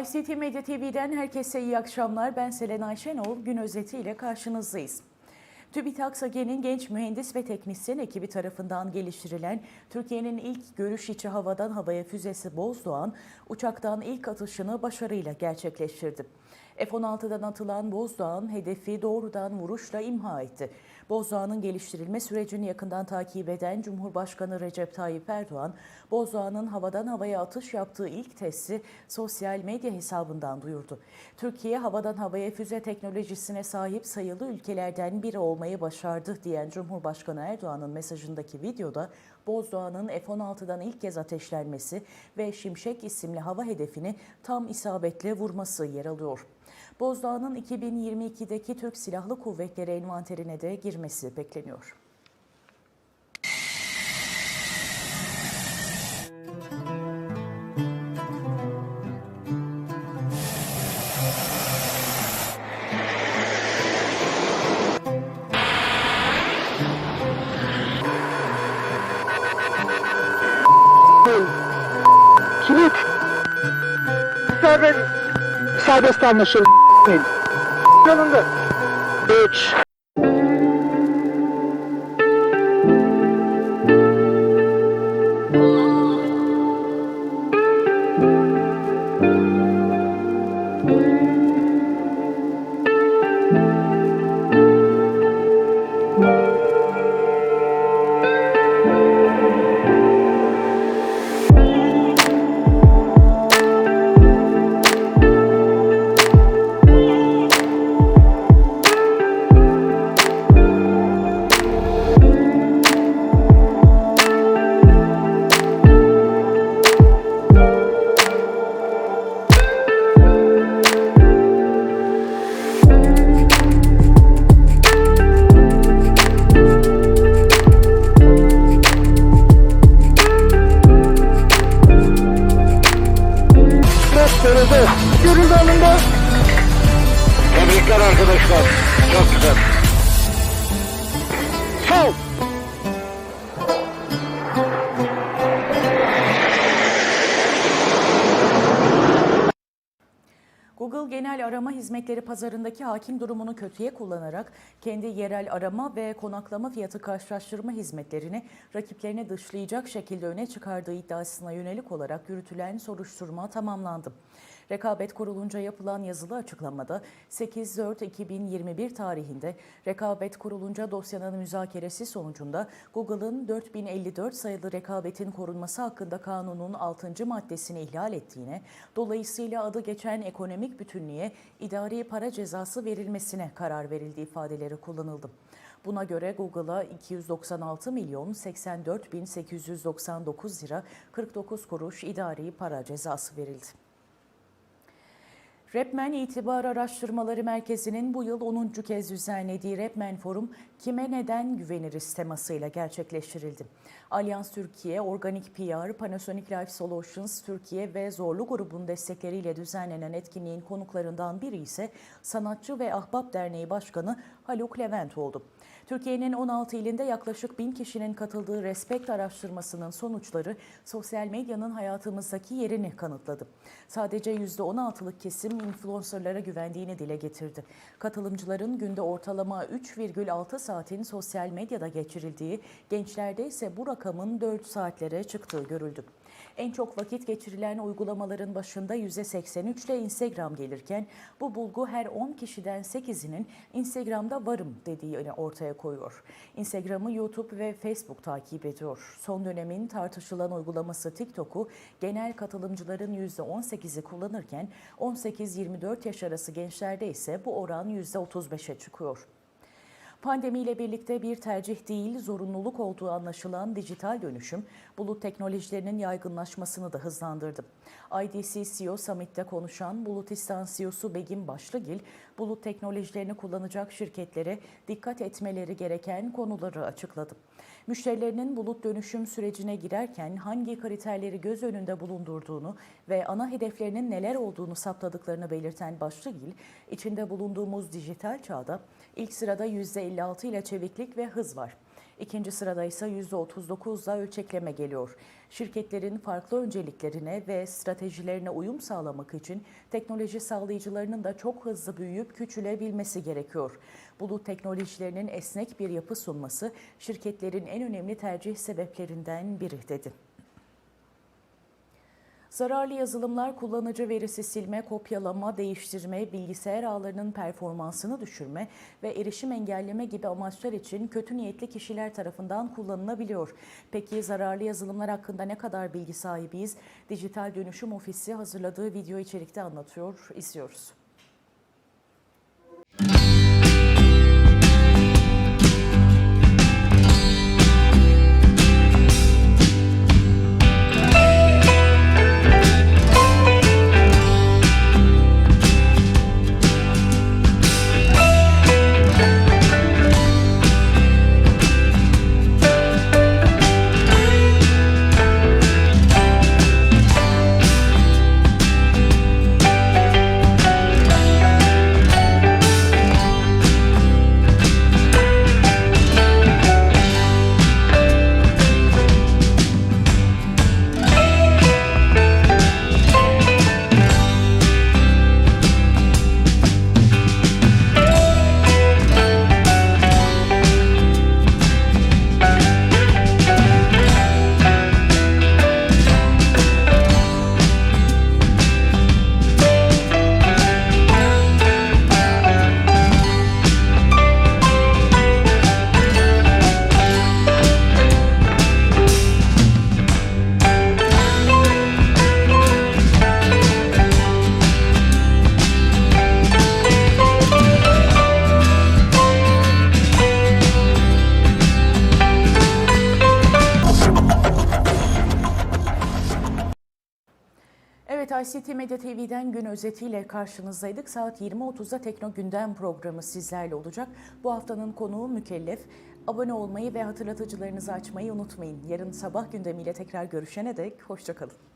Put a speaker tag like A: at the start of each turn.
A: ICT Medya TV'den herkese iyi akşamlar. Ben Selenay Şenol. Gün özetiyle karşınızdayız. TÜBİTAK SAGE'nin genç mühendis ve teknisyen ekibi tarafından geliştirilen Türkiye'nin ilk görüş içi havadan havaya füzesi Bozdoğan, uçaktan ilk atışını başarıyla gerçekleştirdi. F-16'dan atılan Bozdoğan hedefi doğrudan vuruşla imha etti. Bozdoğan'ın geliştirilme sürecini yakından takip eden Cumhurbaşkanı Recep Tayyip Erdoğan, Bozdoğan'ın havadan havaya atış yaptığı ilk testi sosyal medya hesabından duyurdu. Türkiye havadan havaya füze teknolojisine sahip sayılı ülkelerden biri olmayı başardı diyen Cumhurbaşkanı Erdoğan'ın mesajındaki videoda Bozdoğan'ın F-16'dan ilk kez ateşlenmesi ve Şimşek isimli hava hedefini tam isabetle vurması yer alıyor. Bozdoğan'ın 2022'deki Türk Silahlı Kuvvetleri envanterine de girmesi bekleniyor.
B: Kilit. Serbest. Serbest anlaşıldı.
A: Bitch. Genel arama hizmetleri pazarındaki hakim durumunu kötüye kullanarak kendi yerel arama ve konaklama fiyatı karşılaştırma hizmetlerini rakiplerine dışlayacak şekilde öne çıkardığı iddiasına yönelik olarak yürütülen soruşturma tamamlandı. Rekabet Kurulunca yapılan yazılı açıklamada 8-4-2021 tarihinde Rekabet Kurulunca dosyanın müzakeresi sonucunda Google'ın 4054 sayılı rekabetin korunması hakkında kanunun 6. maddesini ihlal ettiğine, dolayısıyla adı geçen ekonomik bütünlüğe idari para cezası verilmesine karar verildiği ifadeleri kullanıldı. Buna göre Google'a 296 milyon 84 bin 899 lira 49 kuruş idari para cezası verildi. Repmen İtibar Araştırmaları Merkezi'nin bu yıl 10. kez düzenlediği Repmen Forum Kime Neden Güveniriz temasıyla gerçekleştirildi. Alyans Türkiye, Organik PR, Panasonic Life Solutions Türkiye ve Zorlu grubun destekleriyle düzenlenen etkinliğin konuklarından biri ise Sanatçı ve Ahbap Derneği Başkanı Haluk Levent oldu. Türkiye'nin 16 ilinde yaklaşık 1000 kişinin katıldığı Respekt araştırmasının sonuçları sosyal medyanın hayatımızdaki yerini kanıtladı. Sadece %16'lık kesim influencerlara güvendiğini dile getirdi. Katılımcıların günde ortalama 3,6 saatin sosyal medyada geçirildiği, gençlerde ise bu rakamın 4 saatlere çıktığı görüldü. En çok vakit geçirilen uygulamaların başında %83 ile Instagram gelirken bu bulgu her 10 kişiden 8'inin Instagram'da varım dediğini ortaya koyuyor. Instagram'ı YouTube ve Facebook takip ediyor. Son dönemin tartışılan uygulaması TikTok'u genel katılımcıların %18'i kullanırken 18-24 yaş arası gençlerde ise bu oran %35'e çıkıyor. Pandemiyle birlikte bir tercih değil, zorunluluk olduğu anlaşılan dijital dönüşüm, bulut teknolojilerinin yaygınlaşmasını da hızlandırdı. IDC CEO Summit'te konuşan Bulutistan CEO'su Begim Başlıgil, bulut teknolojilerini kullanacak şirketlere dikkat etmeleri gereken konuları açıkladı. Müşterilerinin bulut dönüşüm sürecine girerken hangi kriterleri göz önünde bulundurduğunu ve ana hedeflerinin neler olduğunu saptadıklarını belirten Başlıgil, içinde bulunduğumuz dijital çağda ilk sırada %56 ile çeviklik ve hız var. İkinci sırada ise %39 ile ölçekleme geliyor. Şirketlerin farklı önceliklerine ve stratejilerine uyum sağlamak için teknoloji sağlayıcılarının da çok hızlı büyüyüp küçülebilmesi gerekiyor. Bulut teknolojilerinin esnek bir yapı sunması şirketlerin en önemli tercih sebeplerinden biri dedi. Zararlı yazılımlar kullanıcı verisi silme, kopyalama, değiştirme, bilgisayar ağlarının performansını düşürme ve erişim engelleme gibi amaçlar için kötü niyetli kişiler tarafından kullanılabiliyor. Peki zararlı yazılımlar hakkında ne kadar bilgi sahibiyiz? Dijital Dönüşüm Ofisi hazırladığı video içerikte anlatıyor. İzliyoruz. Evet ICT Medya TV'den gün özetiyle karşınızdaydık. Saat 20.30'da Tekno Gündem programı sizlerle olacak. Bu haftanın konuğu mükellef. Abone olmayı ve hatırlatıcılarınızı açmayı unutmayın. Yarın sabah gündemiyle tekrar görüşene dek hoşçakalın.